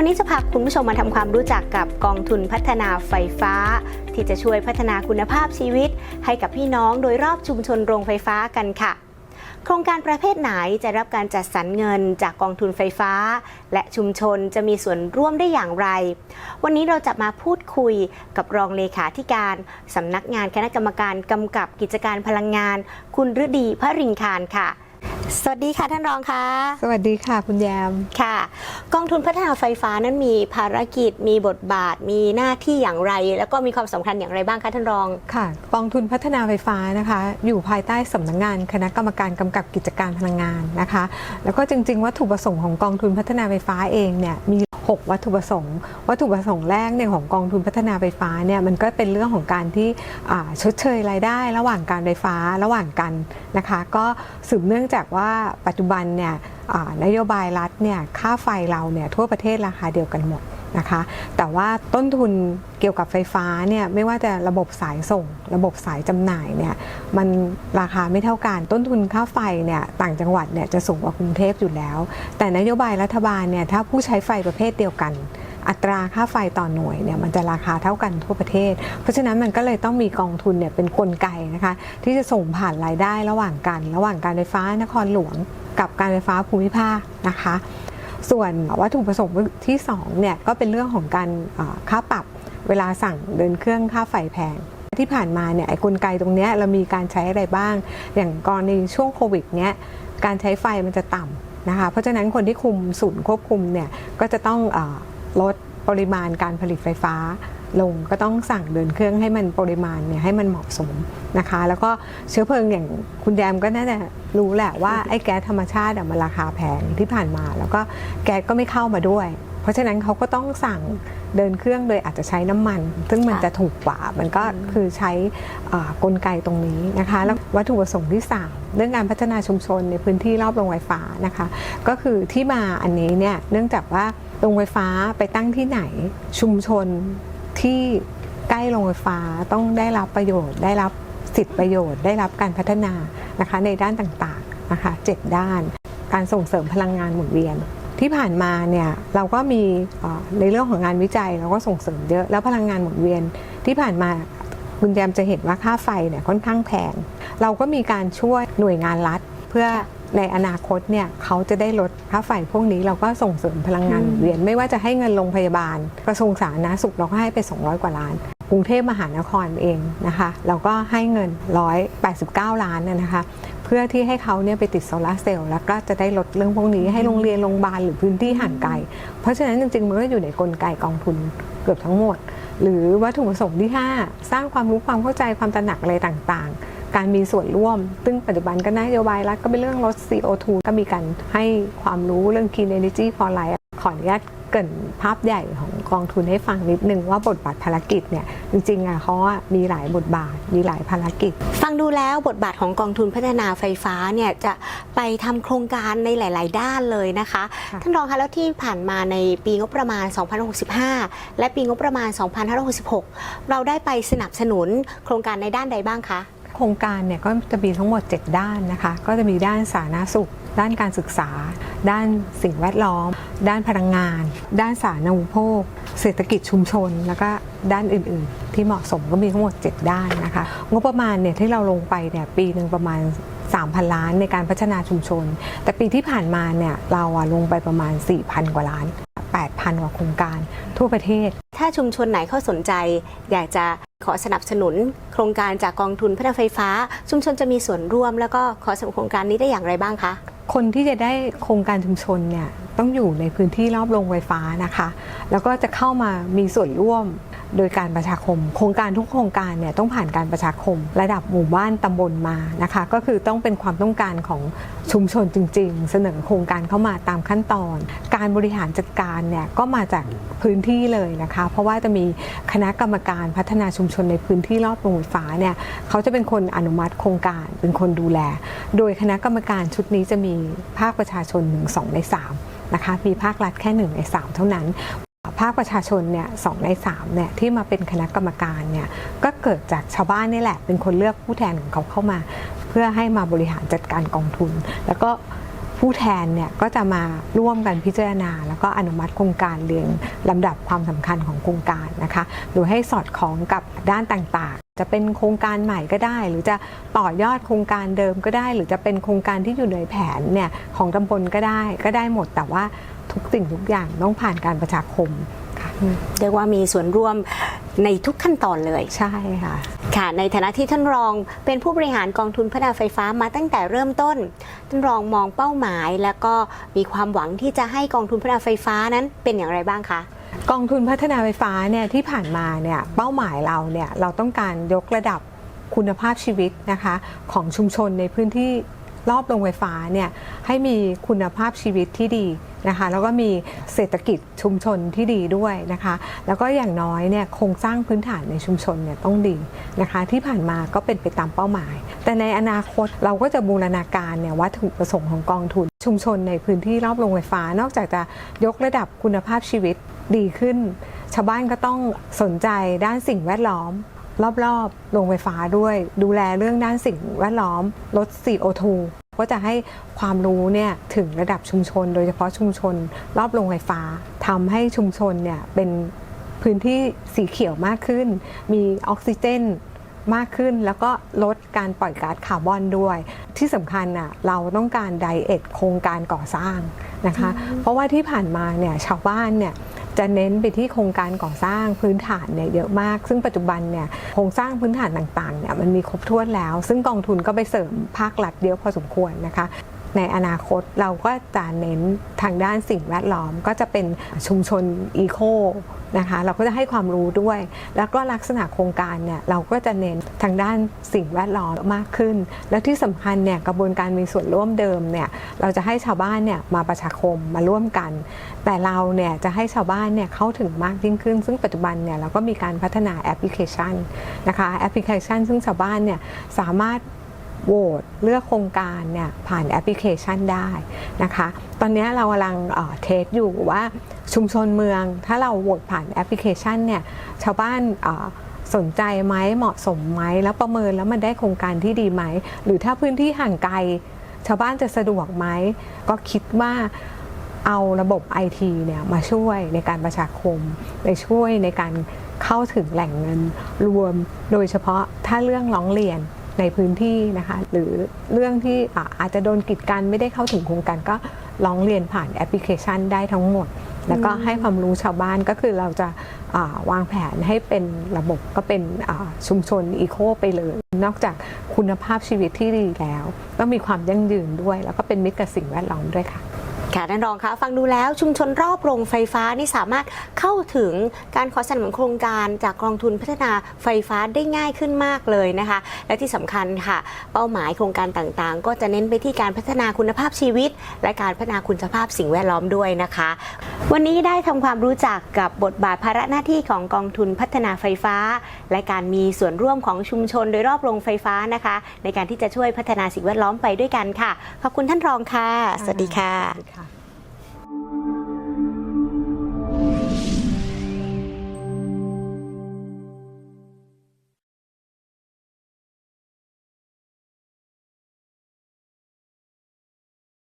วันนี้จะพาคุณผู้ชมมาทำความรู้จักกับกองทุนพัฒนาไฟฟ้า ที่จะช่วยพัฒนาคุณภาพชีวิต ให้กับพี่น้องโดยรอบชุมชนโรงไฟฟ้ากันค่ะ โครงการประเภทไหนจะรับการจัดสรรเงินจากกองทุนไฟฟ้า และชุมชนจะมีส่วนร่วมได้อย่างไร วันนี้เราจะมาพูดคุยกับรองเลขาธิการสำนักงานคณะกรรมการกำกับกิจการพลังงาน คุณฤดีพระริงคารค่ะ สวัสดีค่ะท่านรองค่ะสวัสดีค่ะคุณแยมค่ะ กองทุนพัฒนาไฟฟ้านั้นมีภารกิจ มีบทบาท มีหน้าที่อย่างไร แล้วก็มีความสำคัญอย่างไรบ้างคะท่านรองค่ะ กองทุนพัฒนาไฟฟ้านะคะ อยู่ภายใต้สำนักงานคณะกรรมการกำกับกิจการพลังงานนะคะ แล้วก็จริง ๆ วัตถุประสงค์ของกองทุนพัฒนาไฟฟ้าเองเนี่ยมี 6 วัตถุประสงค์ วัตถุประสงค์แรกเนี่ยของกองทุนพัฒนาไฟฟ้าเนี่ยมันก็เป็นเรื่องของการที่ชดเชยรายได้ ระหว่างการไฟฟ้าระหว่างกันนะคะ ก็สืบเนื่องจากว่าปัจจุบันเนี่ยนโยบายรัฐเนี่ยค่าไฟเราเนี่ยทั่วประเทศราคาเดียวกันหมด นะคะ แต่ว่าต้นทุนเกี่ยวกับไฟฟ้าเนี่ยไม่ว่าจะระบบสายส่ง ระบบสายจำหน่ายเนี่ยมันราคาไม่เท่ากัน ต้นทุนค่าไฟเนี่ยต่างจังหวัดเนี่ยจะสูงกว่ากรุงเทพอยู่แล้ว แต่นโยบายรัฐบาลเนี่ยถ้าผู้ใช้ไฟประเภทเดียวกันอัตราค่าไฟต่อหน่วยเนี่ยมันจะราคาเท่ากันทั่วประเทศ เพราะฉะนั้นมันก็เลยต้องมีกองทุนเนี่ยเป็นกลไกนะคะที่จะส่งผ่านรายได้ระหว่างกัน ระหว่างการไฟฟ้านครหลวง กับการไฟฟ้าภูมิภาคนะคะ ส่วนวัตถุประสงค์ที่2เนี่ยก็เป็นเรื่องของการค่าปรับเวลาสั่งเดินเครื่องค่าไฟแพงที่ผ่านมาเนี่ยไอ้กลไกตรงนี้เรามีการใช้อะไรบ้าง อย่างกรณีช่วงโควิดเนี้ยการใช้ไฟมันจะต่ำนะคะเพราะฉะนั้นคนที่คุมศูนย์ควบคุมเนี่ยก็จะต้องอลดปริมาณการผลิตไฟฟ้า ลงก็ต้องสั่งเดินเครื่องให้มันปริมาณเนี่ยให้มันเหมาะสมนะคะ แล้วก็เชื้อเพลิงอย่างคุณแดมก็น่าจะรู้แหละว่าไอ้แก๊สธรรมชาติอะมันราคาแพงที่ผ่านมา แล้วก็แก๊สก็ไม่เข้ามาด้วย เพราะฉะนั้นเขาก็ต้องสั่งเดินเครื่องโดยอาจจะใช้น้ำมัน ซึ่งมันค่ะจะถูกกว่า มันก็คือใช้อ่ากลไกตรงนี้นะคะ แล้ววัตถุประสงค์ที่ 3 เรื่องการพัฒนาชุมชนในพื้นที่รอบโรงไฟฟ้านะคะ ก็คือที่มาอันนี้เนี่ยเนื่องจากว่าโรงไฟฟ้าไปตั้งที่ไหนชุมชน ที่ใกล้โรงไฟฟ้าต้องได้รับประโยชน์ ได้รับสิทธิประโยชน์ ได้รับการพัฒนานะคะในด้านต่างๆนะคะเจ็ดด้าน การส่งเสริมพลังงานหมุนเวียน ที่ผ่านมาเนี่ยเราก็มีในเรื่องของงานวิจัยเราก็ส่งเสริมเยอะแล้วพลังงานหมุนเวียนที่ผ่านมาคุณแจมจะเห็นว่าค่าไฟเนี่ยค่อนข้างแพง เราก็มีการช่วยหน่วยงานรัฐ เพื่อ ในอนาคตเนี่ยเขาจะได้ลดค่าไฟพวกนี้เราก็ส่งเสริมพลังงานหมุนเวียนไม่ว่าจะให้เงินโรงพยาบาล กระทรวงสาธารณสุขเราก็ให้ไป 200 กว่าล้าน กรุงเทพมหานครเองนะคะเราก็ให้เงิน 189 ล้านนะนะคะเพื่อที่ให้เขาเนี่ยไปติดโซลาร์เซลล์แล้วก็จะได้ลดเรื่องพวกนี้ให้โรงเรียนโรงพยาบาลหรือพื้นที่ห่างไกล เพราะฉะนั้นจริงๆมันก็อยู่ในกลไกกองทุนเกือบทั้งหมด หรือวัตถุประสงค์ที่ 5 สร้างความรู้ความเข้าใจความตระหนักอะไรต่างๆ การมีส่วนร่วม ซึ่งปัจจุบันก็นโยบายรัฐก็เป็นเรื่องลด CO2 ก็มีการให้ความรู้เรื่อง Clean Energy for Life ขออนุญาตเกรินภาพใหญ่ของกองทุนให้ฟังนิดนึงว่าบทบาทภารกิจเนี่ยจริงๆอะเขาอะมีหลายบทบาทมีหลายภารกิจ ฟังดูแล้วบทบาทของกองทุนพัฒนาไฟฟ้าเนี่ยจะไปทำโครงการในหลาย ๆ ด้านเลยนะคะค่ะท่านรองคะแล้วที่ผ่านมาในปีงบประมาณ 2065 และปีงบประมาณ 2566 เราได้ไปสนับสนุนโครงการในด้านใดบ้างคะ โครงการเนี่ยก็จะมีทั้งหมด 7 ด้านนะคะ ก็จะมีด้านสาธารณสุข ด้านการศึกษา ด้านสิ่งแวดล้อม ด้านพลังงาน ด้านสาธารณูปโภค เศรษฐกิจชุมชน แล้วก็ด้านอื่น ๆ ที่เหมาะสมก็มีทั้งหมด 7 ด้านนะคะงบประมาณเนี่ยที่เราลงไปเนี่ยปีหนึ่งประมาณ3,000 ล้านในการพัฒนาชุมชน แต่ปีที่ผ่านมาเนี่ยเราอะลงไปประมาณ 4,000 กว่าล้าน 8,000กว่าโครงการทั่วประเทศ ถ้าชุมชนไหนเข้าสนใจ อยากจะขอสนับสนุน โครงการจากกองทุนพัฒนาไฟฟ้า ชุมชนจะมีส่วนร่วม แล้วก็ขอสนับสนุนโครงการนี้ได้อย่างไรบ้างคะ คนที่จะได้โครงการชุมชนเนี่ยต้องอยู่ในพื้นที่รอบโรงไฟฟ้านะคะ แล้วก็จะเข้ามามีส่วนร่วม โดยการประชาคม โครงการทุกโครงการเนี่ยต้องผ่านการประชาคม ระดับหมู่บ้านตำบลมานะคะ ก็คือต้องเป็นความต้องการของชุมชนจริง ๆ เสนอโครงการเข้ามาตามขั้นตอน การบริหารจัดการเนี่ยก็มาจากพื้นที่เลยนะคะ เพราะว่าจะมีคณะกรรมการพัฒนาชุมชนในพื้นที่รอบโรงไฟฟ้าเนี่ยเขาจะเป็นคนอนุมัติโครงการเป็นคนดูแล โดยคณะกรรมการชุดนี้จะมีภาคประชาชนหนึ่งสองในสามนะคะมีภาครัฐแค่หนึ่งในสามเท่านั้น ภาคประชาชนเนี่ยสองในสามเนี่ยที่มาเป็นคณะกรรมการเนี่ยก็เกิดจากชาวบ้านนี่แหละ เป็นคนเลือกผู้แทนของเขาเข้ามา เพื่อให้มาบริหารจัดการกองทุน แล้วก็ผู้แทนเนี่ยก็จะมาร่วมกันพิจารณา แล้วก็อนุมัติโครงการเรียงลำดับความสำคัญของโครงการนะคะโดยให้สอดคล้องกับด้านต่างๆ จะเป็นโครงการใหม่ก็ได้ หรือจะต่อยอดโครงการเดิมก็ได้ หรือจะเป็นโครงการที่อยู่ในแผนเนี่ยของตำบลก็ได้ก็ได้หมดแต่ว่า ทุกสิ่งทุกอย่างต้องผ่านการประชาคมค่ะเรียกว่ามีส่วนร่วมในทุกขั้นตอนเลยใช่ค่ะค่ะ ในฐานะที่ท่านรองเป็นผู้บริหารกองทุนพัฒนาไฟฟ้ามาตั้งแต่เริ่มต้น ท่านรองมองเป้าหมาย แล้วก็มีความหวังที่จะให้กองทุนพัฒนาไฟฟ้านั้นเป็นอย่างไรบ้างคะกองทุนพัฒนาไฟฟ้าเนี่ยที่ผ่านมาเนี่ยเป้าหมายเราเนี่ยเราต้องการยกระดับคุณภาพชีวิตนะคะของชุมชนในพื้นที่รอบโรงไฟฟ้าเนี่ยให้มีคุณภาพชีวิตที่ดี นะคะแล้วก็มีเศรษฐกิจชุมชนที่ดีด้วยนะคะ แล้วก็อย่างน้อยเนี่ยโครงสร้างพื้นฐานในชุมชนเนี่ยต้องดีนะคะ ที่ผ่านมาก็เป็นไปตามเป้าหมาย แต่ในอนาคตเราก็จะบูรณาการเนี่ยวัตถุประสงค์ของกองทุน ชุมชนในพื้นที่รอบโรงไฟฟ้า นอกจากจะยกระดับคุณภาพชีวิตดีขึ้น ชาวบ้านก็ต้องสนใจด้านสิ่งแวดล้อมรอบๆโรงไฟฟ้าด้วย ดูแลเรื่องด้านสิ่งแวดล้อม ลด CO2 ก็จะให้ความรู้เนี่ยถึงระดับชุมชน โดยเฉพาะชุมชน รอบโรงไฟฟ้าทำให้ชุมชนเนี่ยเป็นพื้นที่สีเขียวมากขึ้น มีออกซิเจนมากขึ้นแล้วก็ลดการปล่อยก๊าซคาร์บอนด้วย ที่สำคัญน่ะเราต้องการไดเอทโครงการก่อสร้างนะคะ เพราะว่าที่ผ่านมาเนี่ยชาวบ้านเนี่ย จะเน้นไปที่โครงการก่อสร้างพื้นฐานเนี่ยเยอะมาก ซึ่งปัจจุบันเนี่ยโครงสร้างพื้นฐานต่างๆเนี่ยมันมีครบถ้วนแล้ว ซึ่งกองทุนก็ไปเสริมภาครัฐเยอะพอสมควรนะคะ ในอนาคตเราก็จะเน้นทางด้านสิ่งแวดล้อม ก็จะเป็นชุมชนอีโคนะคะเราก็จะให้ความรู้ด้วย แล้วก็ลักษณะโครงการเนี่ยเราก็จะเน้นทางด้านสิ่งแวดล้อมมากขึ้น แล้วที่สำคัญเนี่ยกระบวนการมีส่วนร่วมเดิมเนี่ยเราจะให้ชาวบ้านเนี่ยมาประชาคมมาร่วมกัน แต่เราเนี่ยจะให้ชาวบ้านเนี่ยเข้าถึงมากยิ่งขึ้น ซึ่งปัจจุบันเนี่ยเราก็มีการพัฒนาแอปพลิเคชันนะคะแอปพลิเคชัน ซึ่งชาวบ้านเนี่ยสามารถ โหวตเลือกโครงการเนี่ยผ่านแอปพลิเคชันได้นะคะ ตอนนี้เรากำลังเทสอยู่ว่าชุมชนเมือง ถ้าเราโหวตผ่านแอปพลิเคชันเนี่ยชาวบ้านสนใจไหมเหมาะสมไหมแล้วประเมินแล้วมันได้โครงการที่ดีไหม หรือถ้าพื้นที่ห่างไกล ชาวบ้านจะสะดวกไหม ก็คิดว่าเอาระบบไอทีเนี่ยมาช่วยในการประชาคมในช่วยในการเข้าถึงแหล่งเงินรวม โดยเฉพาะถ้าเรื่องร้องเรียน ในพื้นที่นะคะหรือเรื่องที่อาจจะโดนกีดกันไม่ได้เข้าถึงโครงการก็ร้องเรียนผ่านแอปพลิเคชันได้ทั้งหมด แล้วก็ให้ความรู้ชาวบ้านก็คือเราจะาวางแผนให้เป็นระบบก็เป็นชุมชนอีโคไปเลย นอกจากคุณภาพชีวิตที่ดีแล้ว ก็มีความยั่งยืนด้วย แล้วก็เป็นมิตรกับสิ่งแวดล้อมด้วยค่ะ ค่ะท่านรองคะฟังดูแล้วชุมชนรอบโรงไฟฟ้านี่สามารถเข้าถึงการขอสนับสนุนโครงการจากกองทุนพัฒนาไฟฟ้าได้ง่ายขึ้นมากเลยนะคะ และที่สำคัญค่ะ เป้าหมายโครงการต่างๆ ก็จะเน้นไปที่การพัฒนาคุณภาพชีวิต และการพัฒนาคุณภาพสิ่งแวดล้อมด้วยนะคะ วันนี้ได้ทำความรู้จักกับบทบาทภาระหน้าที่ของกองทุนพัฒนาไฟฟ้า และการมีส่วนร่วมของชุมชนโดยรอบโรงไฟฟ้านะคะ ในการที่จะช่วยพัฒนาสิ่งแวดล้อมไปด้วยกันค่ะ ขอบคุณท่านรองค่ะ สวัสดีค่ะ